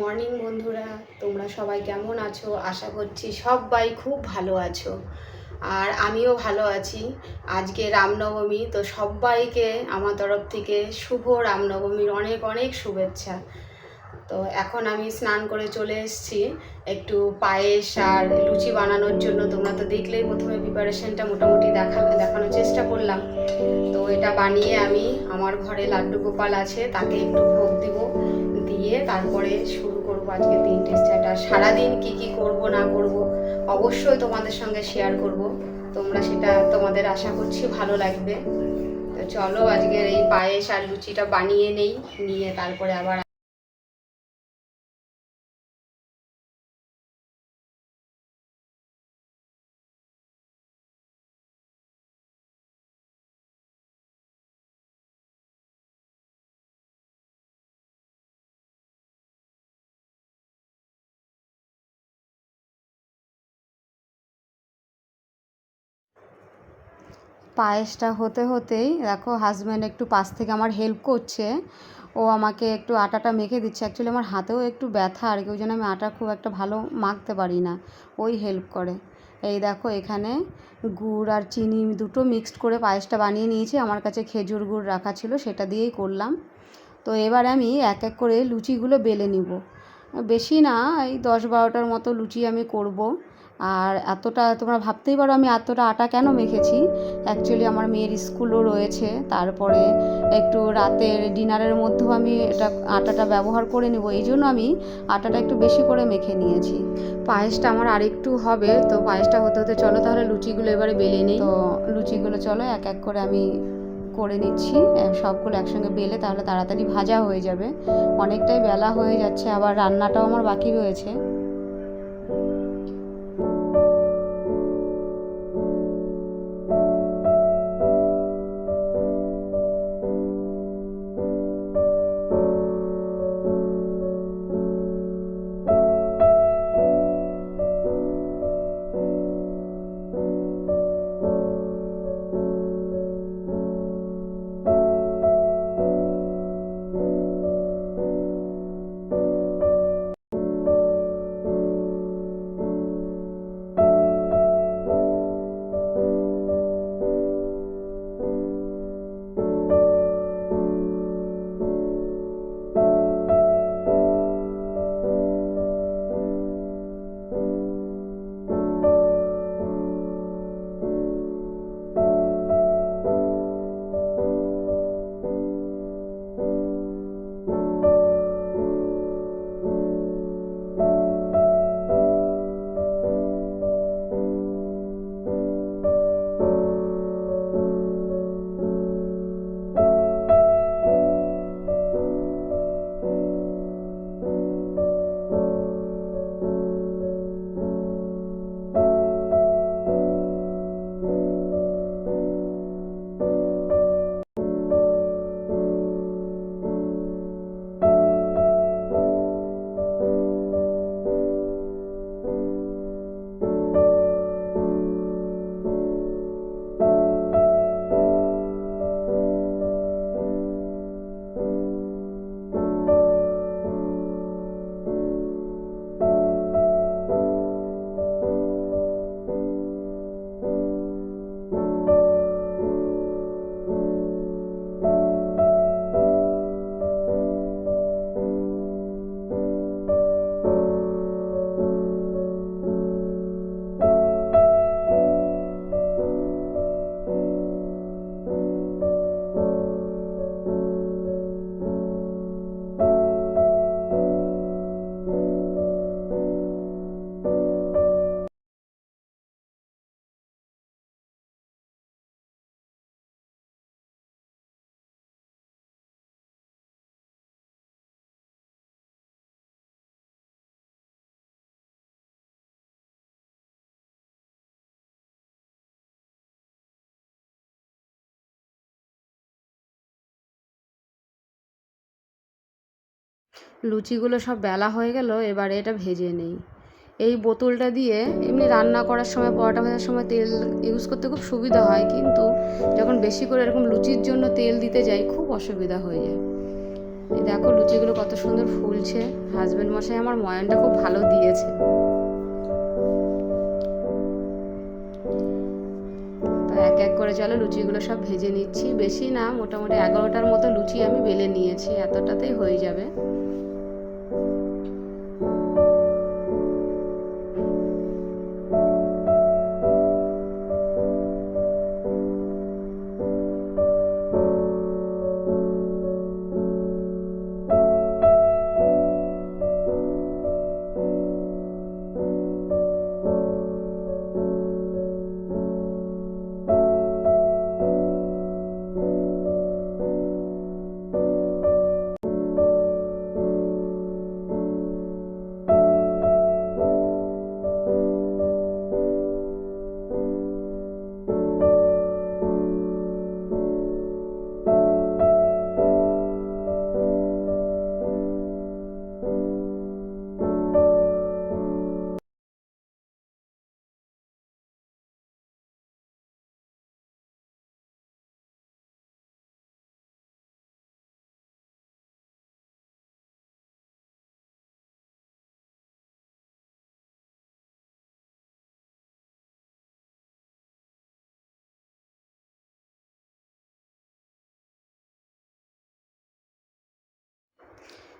Morning বন্ধুরা। তোমরা সবাই কেমন আছো? আশা করছি সবাই খুব ভালো আছো। আর আমিও ভালো আছি। আজকে রামনবমী, তো সবাইকে আমার তরফ থেকে শুভ রামনবমীর অনেক অনেক শুভেচ্ছা। তো এখন আমি স্নান করে চলে এসেছি। একটু পায়েস আর লুচি বানানোর জন্য তোমরা তো দেখলেই প্রথমে প্রিপারেশনটা মোটামুটি দেখা, দেখানোর চেষ্টা করলাম। তো এটা বানিয়ে আমি, আমার ঘরে লাড্ডু গোপাল আছে, তাকে একটু ভোগ দিব। দিয়ে তারপরে শুরু করব আজকে দিনটি স্টার্ট সারাদিন কি কি করব, না করব, অবশ্যই তোমাদের সঙ্গে শেয়ার করব। তোমরা সেটা তোমাদের আশা করছি ভালো লাগবে। তো চলো আজকের এই পায়েস আর লুচিটা বানিয়ে নেই, নিয়ে তারপরে আবার পায়েসটা হতে হতেই দেখো হাজব্যান্ড একটু পাশ থেকে আমার হেল্প করছে। ও আমাকে একটু আটাটা মেখে দিচ্ছে। অ্যাকচুয়ালি আমার হাতেও একটু ব্যথা আর কি ওই জন্য আমি আটা খুব একটা ভালো মাখতে পারি না। ওই হেল্প করে। এই দেখো এখানে গুড় আর চিনি দুটো মিক্সড করে পায়েসটা বানিয়ে নিয়েছি। আমার কাছে খেজুর গুড় রাখা ছিল, সেটা দিয়েই করলাম। তো এবার আমি এক এক করে লুচিগুলো বেলে নিব। বেশি না, এই দশ বারোটার মতো লুচি আমি করব। আর এতটা তোমরা ভাবতেই পারো আমি এতটা আটা কেন মেখেছি। অ্যাকচুয়ালি আমার মেয়ের স্কুলও রয়েছে, তারপরে একটু রাতের ডিনারের মধ্যেও আমি এটা আটাটা ব্যবহার করে নেব, এই জন্য আমি আটাটা একটু বেশি করে মেখে নিয়েছি। পায়েসটা আমার আরেকটু হবে, তো পায়েসটা হতে হতে চলো তাহলে লুচিগুলো এবারে বেলে নিই। তো লুচিগুলো চলো এক এক করে আমি করে নিচ্ছি সবগুলো একসঙ্গে বেলে তাহলে তাড়াতাড়ি ভাজা হয়ে যাবে। অনেকটাই বেলা হয়ে যাচ্ছে, আবার রান্নাটাও আমার বাকি রয়েছে। লুচিগুলো সব বেলা হয়ে গেল, এবারে এটা ভেজে নেই। এই বোতলটা দিয়ে এমনি রান্না করার সময়, পরোটা ভাজার সময় তেল ইউজ করতে খুব সুবিধা হয়, কিন্তু যখন বেশি করে এরকম লুচির জন্য তেল দিতে যাই, খুব অসুবিধা হয়ে যায়। এই দেখো লুচিগুলো কত সুন্দর ফুলছে। হাজবেন্ড মশাই আমার ময়নটা খুব ভালো দিয়েছে। এক এক করে চলো লুচিগুলো সব ভেজে নিচ্ছি। বেশি না, মোটামুটি এগারোটার মতো লুচি আমি বেলে নিয়েছি, এতটাতেই হয়ে যাবে।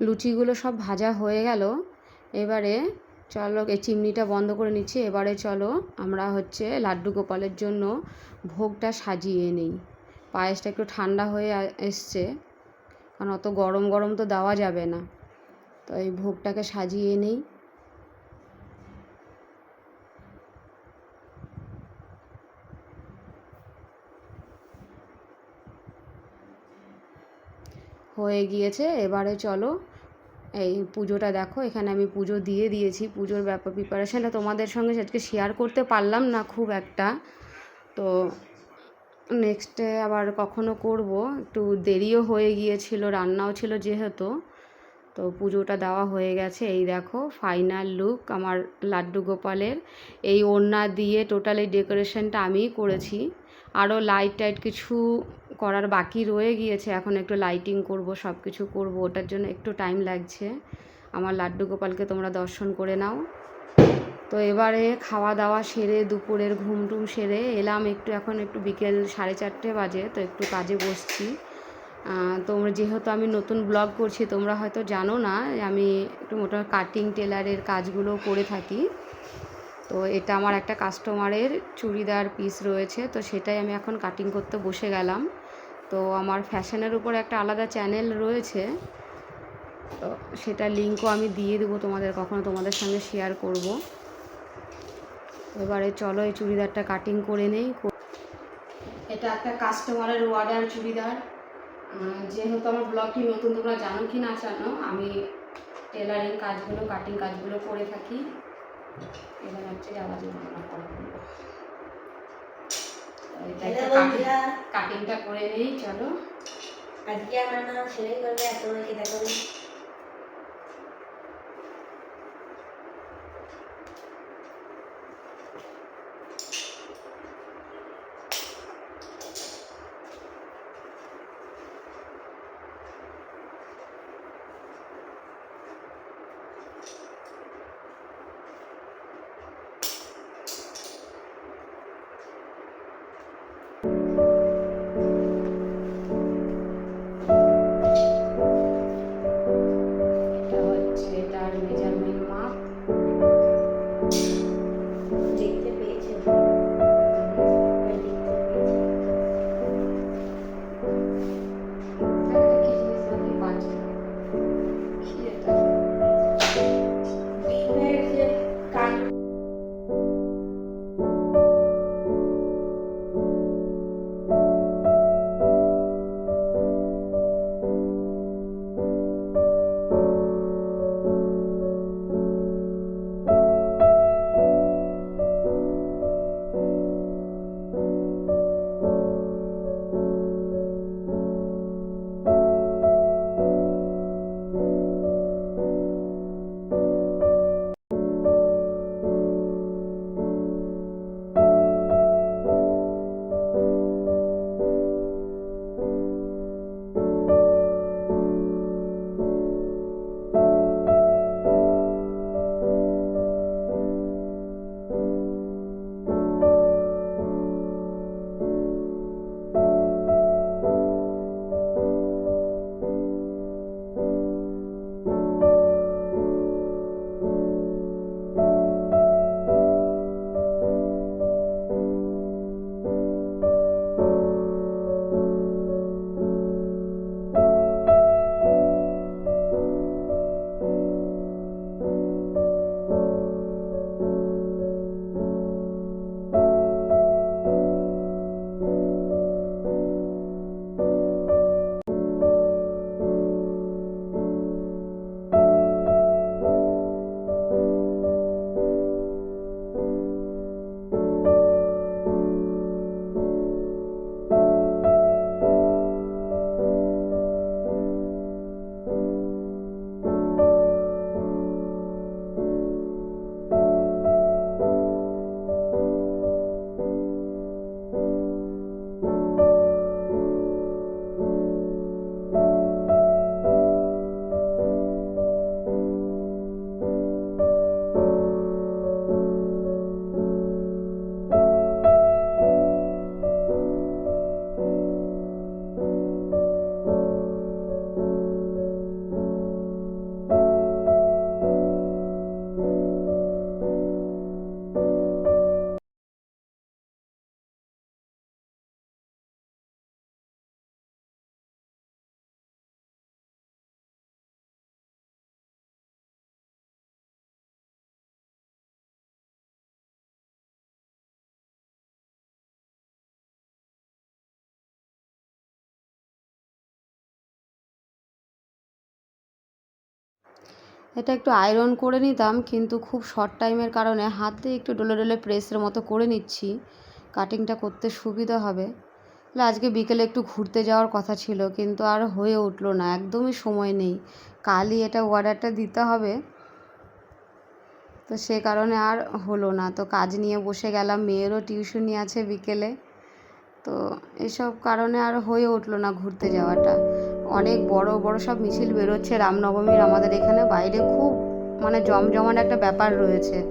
লুচিগুলো সব ভাজা হয়ে গেল। এবারে চলো এই চিমনিটা বন্ধ করে নিচ্ছি। এবারে চলো আমরা হচ্ছে লাড্ডু গোপালের জন্য ভোগটা সাজিয়ে নিই। পায়েসটা একটু ঠান্ডা হয়ে এসছে। কারণ অত গরম গরম তো দেওয়া যাবে না। তো এই ভোগটাকে সাজিয়ে নিই। হয়ে গিয়েছে। এবারে চলো, এই পুজোটা দেখো। এখানে আমি পুজো দিয়ে দিয়েছি, পুজোর ব্যাপার প্রিপারেশানটা তোমাদের সঙ্গে আজকে শেয়ার করতে পারলাম না খুব একটা। তো নেক্সটে আবার কখনো করব। একটু দেরিও হয়ে গিয়েছিল, রান্নাও ছিল যেহেতু। তো পুজোটা দেওয়া হয়ে গেছে। এই দেখো ফাইনাল লুক আমার লাড্ডু গোপালের। এই ওড়না দিয়ে টোটাল ডেকোরেশনটা আমিই করেছি। আরও লাইট টাইট কিছু করার বাকি রয়ে গিয়েছে। এখন একটু লাইটিং করব সব কিছু করব। ওটার জন্য একটু টাইম লাগছে। আমার লাড্ডু গোপালকে তোমরা দর্শন করে নাও। তো এবারে খাওয়া দাওয়া সেরে, দুপুরের ঘুম টুম সেরে এলাম একটু, এখন একটু বিকেল সাড়ে চারটে বাজে, তো একটু কাজে বসছি। তোমরা যেহেতু আমি নতুন ব্লগ করছি, তোমরা হয়তো জানো না, আমি একটু মোটা কাটিং টেলারের কাজগুলো করে থাকি। তো এটা আমার একটা কাস্টমারের চুড়িদার পিস রয়েছে, তো সেটাই আমি এখন কাটিং করতে বসে গেলাম। তো আমার ফ্যাশনের উপর একটা আলাদা চ্যানেল রয়েছে। তো সেটা লিঙ্কও আমি দিয়ে দেবো তোমাদের, কখনো তোমাদের সঙ্গে শেয়ার করব। এবারে চলো এই চুড়িদারটা কাটিং করে নেই। এটা একটা কাস্টমারের ওয়ার্ডার চুড়িদার। যেহেতু আমার ব্লগটি নতুন, তোমরা জানো কি না জানো, আমি টেলারিং কাজগুলো কাটিং কাজগুলো করে থাকি। এবার হচ্ছে আওয়াজ বন্ধ করা হলো। তো এটা একটা হ্যালো বন্ধুরা কাটিংটা করে নিই চলো। আজকে আমার মা সেলাই করবে আর তোমাকে দেখাবো? এটা একটু আয়রন করে নিতাম, কিন্তু খুব শর্ট টাইমের কারণে হাতে একটু ডলে ডলে প্রেসের মতো করে নিচ্ছি। কাটিংটা করতে সুবিধা হবে। আজকে বিকেলে একটু ঘুরতে যাওয়ার কথা ছিল, কিন্তু আর হয়ে উঠল না, একদমই সময় নেই। কালই এটা অর্ডারটা দিতে হবে। তো সে কারণে আর হলো না। তো কাজ নিয়ে বসে গেলাম, মেয়েরও টিউশনি আছে বিকেলে। তো এসব কারণে আর হয়ে উঠল না ঘুরতে যাওয়াটা। অনেক বড় বড় সব মিছিল বেরোচ্ছে রামনবমীর আমাদের এখানে। বাইরে খুব মানে জমজমাট একটা ব্যাপার রয়েছে।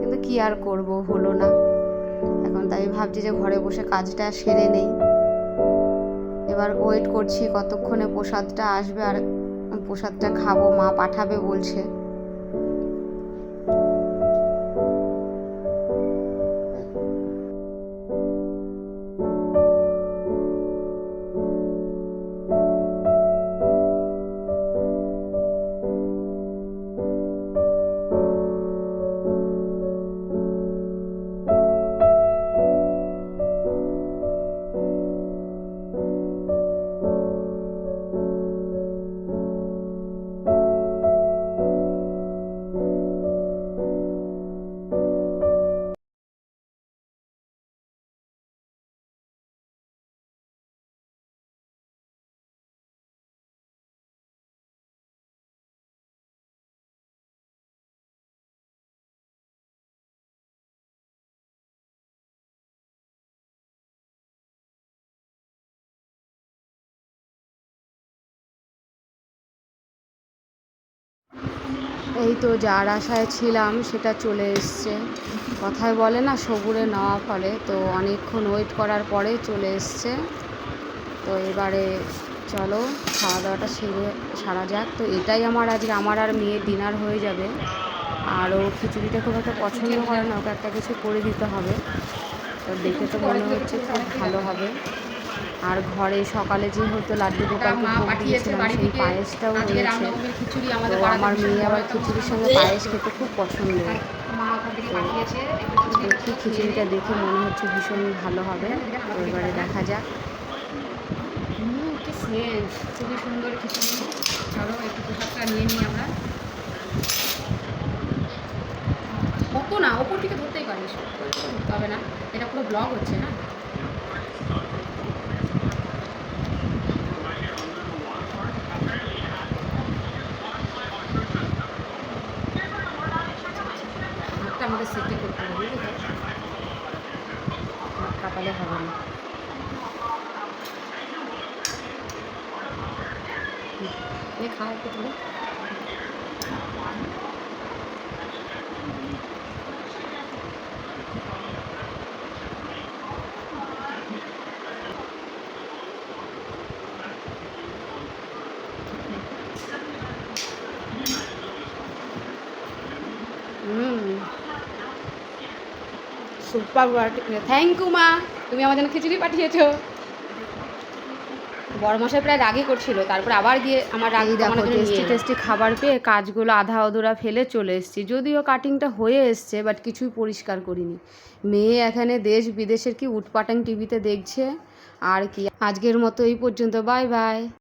কিন্তু কি আর করব, হলো না। এখন তাই ভাবছি যে ঘরে বসে কাজটা সেরে নেই। এবার ওয়েট করছি কতক্ষণে প্রসাদটা আসবে আর প্রসাদটা খাব, মা পাঠাবে বলছে। এই তো যার আশায় ছিলাম, সেটা চলে এসছে। কথায় বলে না সবুরে নেওয়া ফলে। তো অনেকক্ষণ ওয়েট করার পরে চলে এসছে। তো এবারে চলো খাওয়া দাওয়াটা সেরে সারা যাক। তো এটাই আমার আজকে, আমার আর মেয়ের ডিনার হয়ে যাবে। আর ও খিচুড়িটা খুব একটা পছন্দ করে না, ওকে একটা কিছু করে দিতে হবে। তো দেখে তো মনে হচ্ছে খুব ভালো হবে। আর ঘরে সকালে যে হতো লাড্ডু গোপালকে ভোগ দিয়েছিলাম সেই পায়েসটাও রয়েছে তো আমার মেয়ে আবার খিচুড়ির সঙ্গে পায়েস খেতে খুব পছন্দ দেখি খিচুড়িটা দেখে মনে হচ্ছে ভীষণ ভালো হবে। এবারে দেখা যাক। খুবই সুন্দর খিচুড়ি। চলো একটু প্রসাদটা নিয়ে নিই আমরা। অত না ওপর থেকে ধরতেই পারিস। ধরতে হবে না। এটা পুরো ব্লগ হচ্ছে না হাতটা আমাদের সেটে করতে হবে বুঝলি তো হাত কাটালে হবে না এ খাওয়া একটু তুলে হুম সুপার থ্যাংক ইউ মা। তুমি আমার জন্য খিচুড়ি পাঠিয়েছো। বড়মশাই প্রায় রাগই করছিল। তারপর আবার গিয়ে আমার রাগ টেস্টি টেস্টি খাবার পেয়ে কাজগুলো আধা অধুরা ফেলে চলে এসেছি। যদিও কাটিংটা হয়ে এসছে বাট কিছুই পরিষ্কার করিনি। মেয়ে এখানে দেশ বিদেশের কি উটপাটাং টিভিতে দেখছে? আর কি? আজকের মতো এই পর্যন্ত। Bye bye